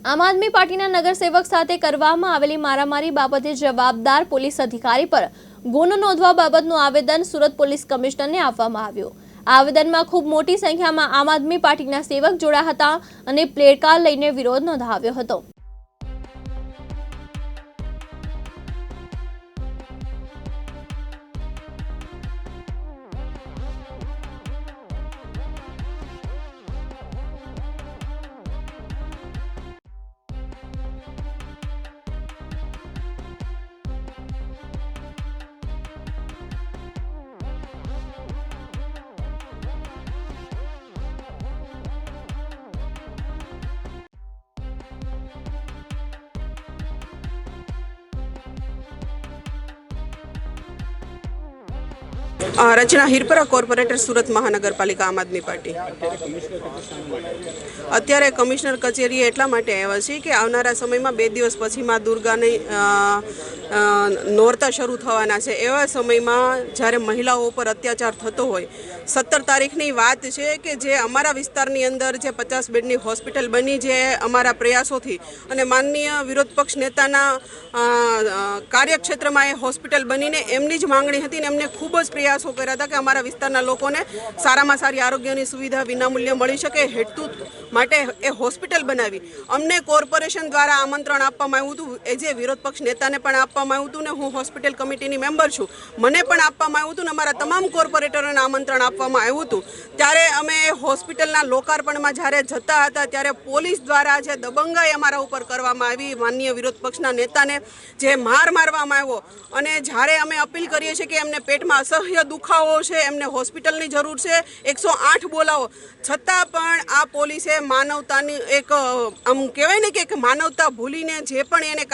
આમ આદમી પાર્ટીના નગરસેવક સાથે કરવામાં આવેલી મારામારી બાબતે જવાબદાર પોલીસ અધિકારી પર ગુનો નોંધવા બાબતનું આવેદન સુરત પોલીસ કમિશનરને આપવામાં આવ્યું. આવેદનમાં ખૂબ મોટી સંખ્યામાં આમ આદમી પાર્ટીના સેવક જોડાયા હતા અને પ્લેકાર્ડ લઈને વિરોધ નોંધાવ્યો હતો. રચના હિરપરા કોર્પોરેટર સુરત મહાનગરપાલિકા આમ આદમી પાર્ટી. અત્યારે કમિશનર કચેરીએ એટલા માટે આવ્યા છે કે આવનારા સમયમાં બે દિવસ પછી માં દુર્ગાની નોરતા શરૂ થવાના છે. એવા સમયમાં જ્યારે મહિલાઓ પર અત્યાચાર થતો હોય, સત્તર તારીખની વાત છે કે જે અમારા વિસ્તારની અંદર જે પચાસ બેડની હોસ્પિટલ બની જે અમારા પ્રયાસોથી અને માનનીય વિરોધ પક્ષ નેતાના કાર્યક્ષેત્રમાં એ હોસ્પિટલ બનીને એમની જ માંગણી હતી ને એમને ખૂબ જ પ્રયાસો કર્યા હતા કે અમારા વિસ્તારના લોકોને સારામાં સારી આરોગ્યની સુવિધા વિનામૂલ્યે મળી શકે હેતુ માટે એ હોસ્પિટલ બનાવી. અમને કોર્પોરેશન દ્વારા આમંત્રણ આપવામાં આવ્યું હતું, એ જે વિરોધ પક્ષ નેતાને પણ આપવામાં આવ્યું હતું ને હું હોસ્પિટલ કમિટીની મેમ્બર છું, મને પણ આપવામાં આવ્યું હતું ને અમારા તમામ કોર્પોરેટરોને આમંત્રણ આપવામાં આવ્યું હતું. ત્યારે અમે હોસ્પિટલના લોકાર્પણમાં જ્યારે જતા હતા, ત્યારે પોલીસ દ્વારા જે દબંગાઈ અમારા ઉપર કરવામાં આવી, માનનીય વિરોધ પક્ષના નેતાને જે માર મારવામાં આવ્યો અને જ્યારે અમે અપીલ કરીએ છીએ કે એમને પેટમાં અસહ્ય દુખાવો છે, એમને હોસ્પિટલની જરૂર છે. એકસો આઠ બોલાવો. છતાં પણ આ પોલીસે માનવતાની એક, આમ કહેવાય ને કે એક માનવતા ભૂલીને જે પણ એને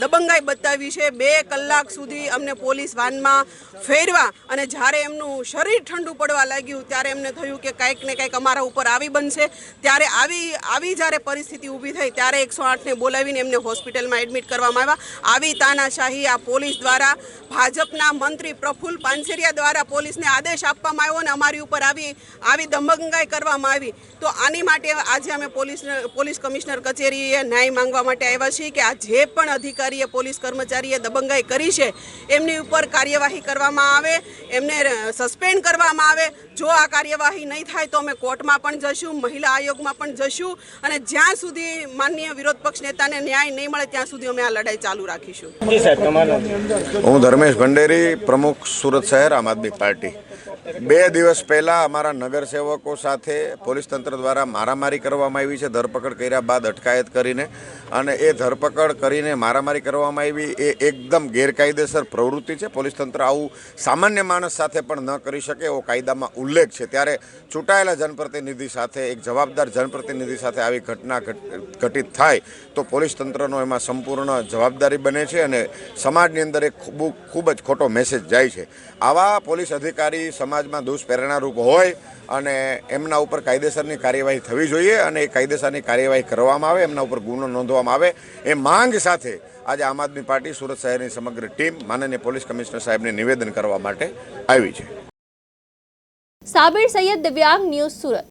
દબંગાઈ બતાવી છે, બે કલાક સુધી અમને પોલીસ વાનમાં ફેરવા અને જ્યારે એમનું શરીર ઠંડુ પડવા લાગ્યું, ત્યારે એમને થયું કે કાંઈક ને કાંઈક અમારા ઉપર આવી બનશે. ત્યારે આવી આવી જ્યારે પરિસ્થિતિ ઊભી થઈ, ત્યારે એકસો આઠને બોલાવીને એમને હોસ્પિટલમાં એડમિટ કરવામાં આવ્યા. આવી તાનાશાહી આ પોલીસ દ્વારા ભાજપના મંત્રી પ્રફુલ્લ પાનસેરિયા દ્વારા પોલીસને આદેશ આપવામાં આવ્યો અને અમારી ઉપર આવી આવી દમંગાઈ કરવામાં આવી. તો આની માટે આજે અમે પોલીસ પોલીસ કમિશનર કચેરીએ ન્યાય માંગવા માટે આવ્યા છીએ કે આ જે પણ અધિકારીએ પોલીસ કર્મચારીએ દબંગાઈ કરી છે એમની ઉપર કાર્યવાહી કરવામાં આવે એમને સસ્પેન્ડ કરવામાં આવે. જો આ કાર્યવાહી નહીં થાય તો અમે કોર્ટમાં પણ જશું મહિલા આયોગમાં પણ જશું અને જ્યાં સુધી માનનીય વિરોધ પક્ષ નેતાને ન્યાય નહીં મળે ત્યાં સુધી અમે આ લડાઈ ચાલુ રાખીશું. હું ધર્મેશ ભંડેરી પ્રમુખ સુરત શહેર આમ આદમી પાર્ટી. બે દિવસ પહેલાં અમારા નગરસેવકો સાથે પોલીસ તંત્ર દ્વારા મારામારી કરવામાં આવી છે. ધરપકડ કર્યા બાદ અટકાયત કરીને અને એ ધરપકડ કરીને મારામારી કરવામાં આવી એ એકદમ ગેરકાયદેસર પ્રવૃત્તિ છે. પોલીસ તંત્ર આવું સામાન્ય માણસ સાથે પણ ન કરી શકે એવો કાયદામાં ઉલ્લેખ છે. ત્યારે ચૂંટાયેલા જનપ્રતિનિધિ સાથે, એક જવાબદાર જનપ્રતિનિધિ સાથે આવી ઘટના ઘટિત થાય તો પોલીસ તંત્રનો એમાં સંપૂર્ણ જવાબદારી બને છે અને સમાજની અંદર એક ખૂબ ખૂબ જ ખોટો મેસેજ જાય છે. આવા પોલીસ અધિકારી સમાજમાં દુષ્પ્રેરણારૂપ હોય અને એમના ઉપર કાયદેસરની કાર્યવાહી થવી જોઈએ અને એ કાયદેસરની કાર્યવાહી કરવામાં આવે, એમના ઉપર ગુનો નોંધવામાં આવે, એ માંગ સાથે આજે આમ આદમી પાર્ટી સુરત શહેરની સમગ્ર ટીમ માનનીય પોલીસ કમિશનર સાહેબને નિવેદન કરવા માટે આવી છે. સાબિર સૈયદ દિવ્યાંગ ન્યૂઝ સુરત.